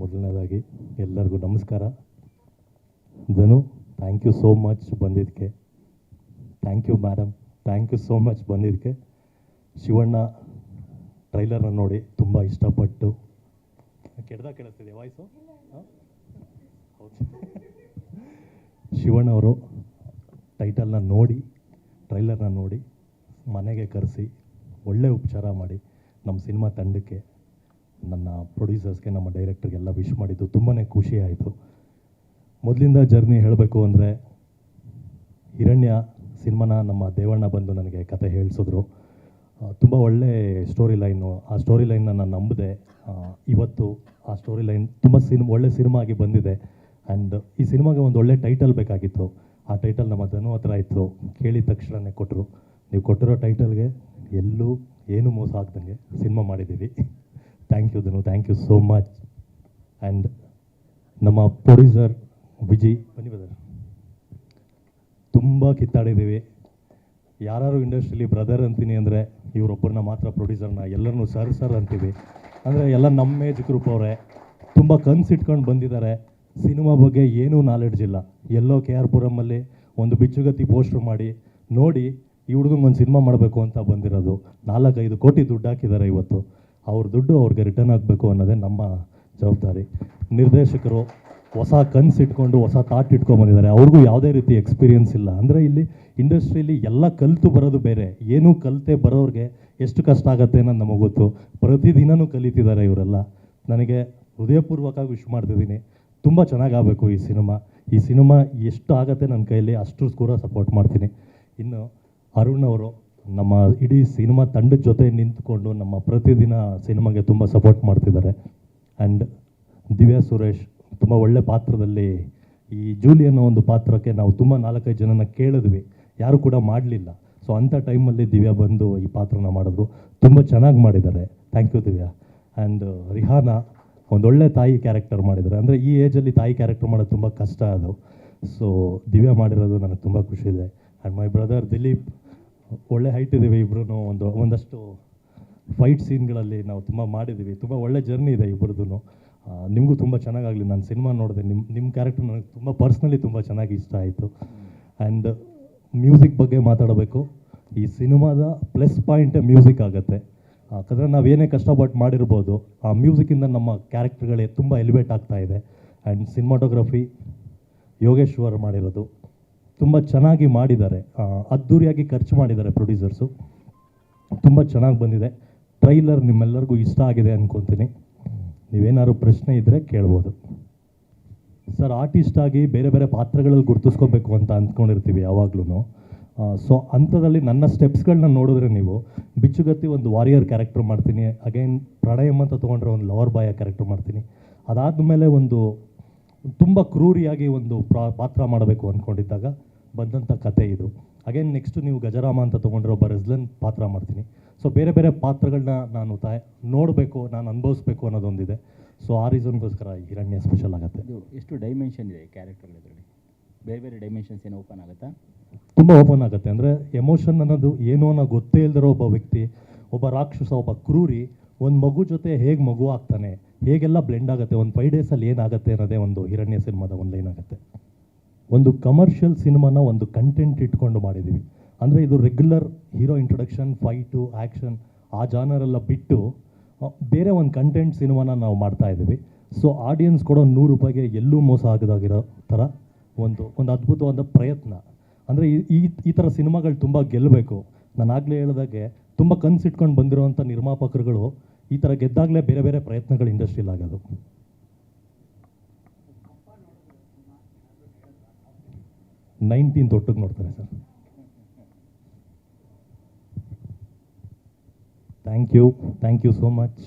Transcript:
ಮೊದಲನೇದಾಗಿ ಎಲ್ಲರಿಗೂ ನಮಸ್ಕಾರ. Dhanu thank you so much ಬಂದಿದ್ದಕ್ಕೆ. Thank you madam thank you so much ಬಂದಿದ್ದಕ್ಕೆ. ಶಿವಣ್ಣ ಟ್ರೈಲರನ್ನು ನೋಡಿ ತುಂಬ ಇಷ್ಟಪಟ್ಟು. ಕೆಡ್ದಾಗ ಕೇಳಿಸ್ತಿದೆ ವಾಯ್ಸು ಶಿವಣ್ಣ ಅವರು ಟೈಟಲ್ನ ನೋಡಿ ಟ್ರೈಲರ್ನ ನೋಡಿ ಮನೆಗೆ ಕರೆಸಿ ಒಳ್ಳೆ ಉಪಚಾರ ಮಾಡಿ ನಮ್ಮ ಸಿನಿಮಾ ತಂಡಕ್ಕೆ ನನ್ನ ಪ್ರೊಡ್ಯೂಸರ್ಸ್ಗೆ ನಮ್ಮ ಡೈರೆಕ್ಟರ್ಗೆಲ್ಲ ವಿಶ್ ಮಾಡಿದ್ದು ತುಂಬಾ ಖುಷಿ ಆಯಿತು. ಮೊದಲಿಂದ ಜರ್ನಿ ಹೇಳಬೇಕು ಅಂದರೆ ಹಿರಣ್ಯ ಸಿನಿಮಾನ ನಮ್ಮ ದೇವಣ್ಣ ಬಂದು ನನಗೆ ಕತೆ ಹೇಳಿಸಿದ್ರು. ತುಂಬ ಒಳ್ಳೆ ಸ್ಟೋರಿ ಲೈನು ಆ ಸ್ಟೋರಿ ಲೈನ್ನ ನಾನು ನಂಬಿದೆ ಇವತ್ತು ಆ ಸ್ಟೋರಿ ಲೈನ್ ತುಂಬ ಸಿನಿಮಾ ಒಳ್ಳೆ ಸಿನಿಮಾ ಆಗಿ ಬಂದಿದೆ. ಆ್ಯಂಡ್ ಈ ಸಿನಿಮಾಗೆ ಒಂದು ಒಳ್ಳೆ ಟೈಟಲ್ ಬೇಕಾಗಿತ್ತು. ಆ ಟೈಟಲ್ ನಮ್ಮ ಧನು ಹತ್ರ ಇತ್ತು ಕೇಳಿದ ತಕ್ಷಣನೇ ಕೊಟ್ಟರು ನೀವು ಕೊಟ್ಟಿರೋ ಟೈಟಲ್ಗೆ ಎಲ್ಲೂ ಏನು ಮೋಸ ಆಗ್ದಂಗೆ ಸಿನಿಮಾ ಮಾಡಿದ್ದೀವಿ thank you Dhanu thank you so much and ನಮ್ಮ ಪ್ರೊಡ್ಯೂಸರ್ ವಿಜಯ್ ಬನ್ನಿ ಬ್ರದರ್ ತುಂಬ ಕಿತ್ತಾಡಿದ್ದೀವಿ. ಯಾರು ಇಂಡಸ್ಟ್ರಿಲಿ ಬ್ರದರ್ ಅಂತೀನಿ ಅಂದರೆ ಇವರೊಬ್ಬರನ್ನ ಮಾತ್ರ ಪ್ರೊಡ್ಯೂಸರ್ನ ಎಲ್ಲರನ್ನೂ ಸರ್ ಸರ್ ಅಂತೀವಿ. ಅಂದರೆ ಎಲ್ಲ ನಮ್ಮ ಏಜ್ ಗ್ರೂಪ್ ಅವರೇ. ತುಂಬ ಕನ್ಸಿಟ್ಕೊಂಡು ಬಂದಿದ್ದಾರೆ. ಸಿನಿಮಾ ಬಗ್ಗೆ ಏನೂ ನಾಲೆಡ್ಜ್ ಇಲ್ಲ. ಎಲ್ಲೋ ಕೆ ಆರ್ ಪುರಮಲ್ಲಿ ಒಂದು ಬಿಚ್ಚುಗತ್ತಿ ಪೋಸ್ಟ್ರ್ ಮಾಡಿ, ನೋಡಿ ಈ ಹುಡುಗಂಗೆ ಒಂದು ಸಿನಿಮಾ ಮಾಡಬೇಕು ಅಂತ ಬಂದಿರೋದು. ನಾಲ್ಕೈದು ಕೋಟಿ ದುಡ್ಡು ಹಾಕಿದ್ದಾರೆ ಇವತ್ತು. ಅವ್ರ ದುಡ್ಡು ಅವ್ರಿಗೆ ರಿಟರ್ನ್ ಆಗಬೇಕು ಅನ್ನೋದೇ ನಮ್ಮ ಜವಾಬ್ದಾರಿ. ನಿರ್ದೇಶಕರು ಹೊಸ ಕನ್ಸು ಇಟ್ಕೊಂಡು, ಹೊಸ ಥಾಟ್ ಇಟ್ಕೊಂಡು ಬಂದಿದ್ದಾರೆ. ಅವ್ರಿಗೂ ಯಾವುದೇ ರೀತಿ ಎಕ್ಸ್ಪೀರಿಯನ್ಸ್ ಇಲ್ಲ. ಅಂದರೆ ಇಲ್ಲಿ ಇಂಡಸ್ಟ್ರಿಯಲ್ಲಿ ಎಲ್ಲ ಕಲಿತು ಬರೋದು ಬೇರೆ. ಏನೂ ಕಲಿತೆ ಬರೋರಿಗೆ ಎಷ್ಟು ಕಷ್ಟ ಆಗುತ್ತೆ ಅನ್ನೋದು ನಮಗೆ ಗೊತ್ತು. ಪ್ರತಿದಿನವೂ ಕಲಿತಿದ್ದಾರೆ ಇವರೆಲ್ಲ. ನನಗೆ ಹೃದಯಪೂರ್ವಕವಾಗಿ ವಿಶ್ ಮಾಡ್ತಿದ್ದೀನಿ. ತುಂಬ ಚೆನ್ನಾಗಾಗಬೇಕು ಈ ಸಿನಿಮಾ. ಈ ಸಿನಿಮಾ ಎಷ್ಟು ಆಗುತ್ತೆ ನನ್ನ ಕೈಯಲ್ಲಿ ಅಷ್ಟು ಕೂಡ ಸಪೋರ್ಟ್ ಮಾಡ್ತೀನಿ. ಇನ್ನು ಅರುಣ್ ಅವರು ನಮ್ಮ ಇಡೀ ಸಿನಿಮಾ ತಂಡದ ಜೊತೆ ನಿಂತ್ಕೊಂಡು ನಮ್ಮ ಪ್ರತಿದಿನ ಸಿನಿಮಾಗೆ ತುಂಬ ಸಪೋರ್ಟ್ ಮಾಡ್ತಿದ್ದಾರೆ. ಆ್ಯಂಡ್ ದಿವ್ಯಾ ಸುರೇಶ್ ತುಂಬ ಒಳ್ಳೆ ಪಾತ್ರದಲ್ಲಿ ಈ ಜೂಲಿ ಅನ್ನೋ ಒಂದು ಪಾತ್ರಕ್ಕೆ ನಾವು ತುಂಬ ನಾಲ್ಕೈದು ಜನನ ಕೇಳಿದ್ವಿ. ಯಾರು ಕೂಡ ಮಾಡಲಿಲ್ಲ. ಸೊ ಅಂಥ ಟೈಮಲ್ಲಿ ದಿವ್ಯಾ ಬಂದು ಈ ಪಾತ್ರನ ಮಾಡಿದ್ರು. ತುಂಬ ಚೆನ್ನಾಗಿ ಮಾಡಿದ್ದಾರೆ. Thank you Divya. And Rihana ಒಂದೊಳ್ಳೆ ತಾಯಿ ಕ್ಯಾರೆಕ್ಟರ್ ಮಾಡಿದ್ದಾರೆ. ಅಂದರೆ ಈ ಏಜಲ್ಲಿ ತಾಯಿ ಕ್ಯಾರೆಕ್ಟರ್ ಮಾಡೋದು ತುಂಬ ಕಷ್ಟ ಅದು. ಸೊ ದಿವ್ಯಾ ಮಾಡಿರೋದು ನನಗೆ ತುಂಬ ಖುಷಿ ಇದೆ. ಆ್ಯಂಡ್ ಮೈ ಬ್ರದರ್ ದಿಲೀಪ್ ಒಳ್ಳೆ ಹೈಟ್ ಇದ್ದೀವಿ ಇಬ್ಬರೂ ಒಂದು, ಒಂದಷ್ಟು ಫೈಟ್ ಸೀನ್ಗಳಲ್ಲಿ ನಾವು ತುಂಬ ಮಾಡಿದ್ದೀವಿ. ತುಂಬ ಒಳ್ಳೆ ಜರ್ನಿ ಇದೆ ಇಬ್ಬರದ್ದು ನಿಮಗೂ ತುಂಬ ಚೆನ್ನಾಗಾಗಲಿ. ನಾನು ಸಿನಿಮಾ ನೋಡಿದೆ. ನಿಮ್ಮ ನಿಮ್ಮ ಕ್ಯಾರೆಕ್ಟರ್ ನನಗೆ ತುಂಬ ಪರ್ಸ್ನಲಿ ತುಂಬ ಚೆನ್ನಾಗಿ ಇಷ್ಟ ಆಯಿತು. ಆ್ಯಂಡ್ ಮ್ಯೂಸಿಕ್ ಬಗ್ಗೆ ಮಾತಾಡಬೇಕು. ಈ ಸಿನಿಮಾದ ಪ್ಲಸ್ ಪಾಯಿಂಟ್ ಮ್ಯೂಸಿಕ್ ಆಗುತ್ತೆ. ಯಾಕಂದರೆ ನಾವೇನೇ ಕಷ್ಟಪಟ್ಟು ಮಾಡಿರ್ಬೋದು, ಆ ಮ್ಯೂಸಿಕ್ಕಿಂದ ನಮ್ಮ ಕ್ಯಾರೆಕ್ಟರ್ಗಳೇ ತುಂಬ ಎಲಿವೇಟ್ ಆಗ್ತಾ ಇದೆ. ಆ್ಯಂಡ್ ಸಿನಿಮಾಟೋಗ್ರಫಿ ಯೋಗೇಶ್ವರ್ ಮಾಡಿರೋದು. ತುಂಬ ಚೆನ್ನಾಗಿ ಮಾಡಿದ್ದಾರೆ. ಅದ್ಧೂರಿಯಾಗಿ ಖರ್ಚು ಮಾಡಿದ್ದಾರೆ ಪ್ರೊಡ್ಯೂಸರ್ಸು ತುಂಬ ಚೆನ್ನಾಗಿ ಬಂದಿದೆ. ಟ್ರೈಲರ್ ನಿಮ್ಮೆಲ್ಲರಿಗೂ ಇಷ್ಟ ಆಗಿದೆ ಅಂದ್ಕೊತೀನಿ ನೀವೇನಾದ್ರು ಪ್ರಶ್ನೆ ಇದ್ದರೆ ಕೇಳ್ಬೋದು. ಸರ್ ಆರ್ಟಿಸ್ಟ್ ಆಗಿ ಬೇರೆ ಬೇರೆ ಪಾತ್ರಗಳಲ್ಲಿ ಗುರ್ತಿಸ್ಕೋಬೇಕು ಅಂತ ಅಂದ್ಕೊಂಡಿರ್ತೀವಿ ಯಾವಾಗ್ಲೂ ಸೊ ಅಂಥದ್ರಲ್ಲಿ ನನ್ನ ಸ್ಟೆಪ್ಸ್ಗಳನ್ನ ನೋಡಿದ್ರೆ ನೀವು ಬಿಚ್ಚುಗತ್ತಿ ಒಂದು ವಾರಿಯರ್ ಕ್ಯಾರೆಕ್ಟರ್ ಮಾಡ್ತೀನಿ. ಅಗೈನ್ ಪ್ರಣಯಮ್ ಅಂತ ತೊಗೊಂಡ್ರೆ ಒಂದು ಲವರ್ ಬಾಯ ಕ್ಯಾರೆಕ್ಟರ್ ಮಾಡ್ತೀನಿ. ಅದಾದ ಮೇಲೆ ಒಂದು ತುಂಬ ಕ್ರೂರಿಯಾಗಿ ಒಂದು ಪಾತ್ರ ಮಾಡಬೇಕು ಅಂದ್ಕೊಂಡಿದ್ದಾಗ ಬಂದಂಥ ಕತೆ ಇದು. ಅಗೇನ್ ನೆಕ್ಸ್ಟ್ ನೀವು ಗಜರಾಮ ಅಂತ ತೊಗೊಂಡ್ರೆ ಒಬ್ಬ ರೆಸ್ಲನ್ ಪಾತ್ರ ಮಾಡ್ತೀನಿ. ಸೊ ಬೇರೆ ಬೇರೆ ಪಾತ್ರಗಳನ್ನ ನಾನು ತಾಯ್ ನೋಡಬೇಕು ನಾನು ಅನುಭವಿಸ್ಬೇಕು ಅನ್ನೋದೊಂದಿದೆ. ಸೊ ಆ ರೀಸನ್ಗೋಸ್ಕರ ಹಿರಣ್ಯ ಸ್ಪೆಷಲ್ ಆಗುತ್ತೆ. ಎಷ್ಟು ಡೈಮೆನ್ಷನ್ ಇದೆ ಕ್ಯಾರೆಕ್ಟರ್ ಇದರಲ್ಲಿ ಬೇರೆ ಬೇರೆ ಡೈಮೆನ್ಷನ್ಸ್ ಏನು ಓಪನ್ ಆಗುತ್ತಾ? ತುಂಬ ಓಪನ್ ಆಗುತ್ತೆ. ಅಂದರೆ ಎಮೋಷನ್ ಅನ್ನೋದು ಏನು ಅನ್ನೋ ಗೊತ್ತೇ ಇಲ್ದಿರೋ ಒಬ್ಬ ವ್ಯಕ್ತಿ ಒಬ್ಬ ರಾಕ್ಷಸ ಒಬ್ಬ ಕ್ರೂರಿ ಒಂದು ಮಗು ಜೊತೆ ಹೇಗೆ ಮಗು ಆಗ್ತಾನೆ ಹೇಗೆಲ್ಲ ಬ್ಲೆಂಡ್ ಆಗುತ್ತೆ ಒಂದು ಫೈವ್ ಡೇಸಲ್ಲಿ ಏನಾಗುತ್ತೆ ಅನ್ನೋದೇ ಒಂದು ಹಿರಣ್ಯ ಸಿನಿಮಾದ ಒಂದು ಲೈನ್ ಆಗುತ್ತೆ. ಒಂದು ಕಮರ್ಷಿಯಲ್ ಸಿನಿಮಾನ ಒಂದು ಕಂಟೆಂಟ್ ಇಟ್ಕೊಂಡು ಮಾಡಿದ್ದೀವಿ ಅಂದರೆ ಇದು regular hero introduction fight action ಆ ಜಾನರೆಲ್ಲ ಬಿಟ್ಟು ಬೇರೆ ಒಂದು ಕಂಟೆಂಟ್ ಸಿನಿಮಾನ ನಾವು ಮಾಡ್ತಾ ಇದ್ದೀವಿ. ಸೊ ಆಡಿಯನ್ಸ್ ಕೊಡೋ ನೂರು ರೂಪಾಯಿಗೆ ಎಲ್ಲೂ ಮೋಸ ಆಗದಾಗಿರೋ ಥರ ಒಂದು ಒಂದು ಅದ್ಭುತವಾದ ಪ್ರಯತ್ನ. ಅಂದರೆ ಈ, ಈ- ಥರ ಸಿನಿಮಾಗಳು ತುಂಬ ಗೆಲ್ಲಬೇಕು ನಾನು ಆಗಲೇ ಹೇಳಿದಾಗೆ ತುಂಬ ಕನ್ಸಿಟ್ಕೊಂಡು ಬಂದಿರೋವಂಥ ನಿರ್ಮಾಪಕರುಗಳು ಈ ಥರ ಗೆದ್ದಾಗಲೇ ಬೇರೆ ಬೇರೆ ಪ್ರಯತ್ನಗಳು ಇಂಡಸ್ಟ್ರಿಯಲ್ಲಿ ನೈನ್ಟೀನ್ ಒಟ್ಟಿಗೆ ನೋಡ್ತಾರೆ sir. Thank you thank you so much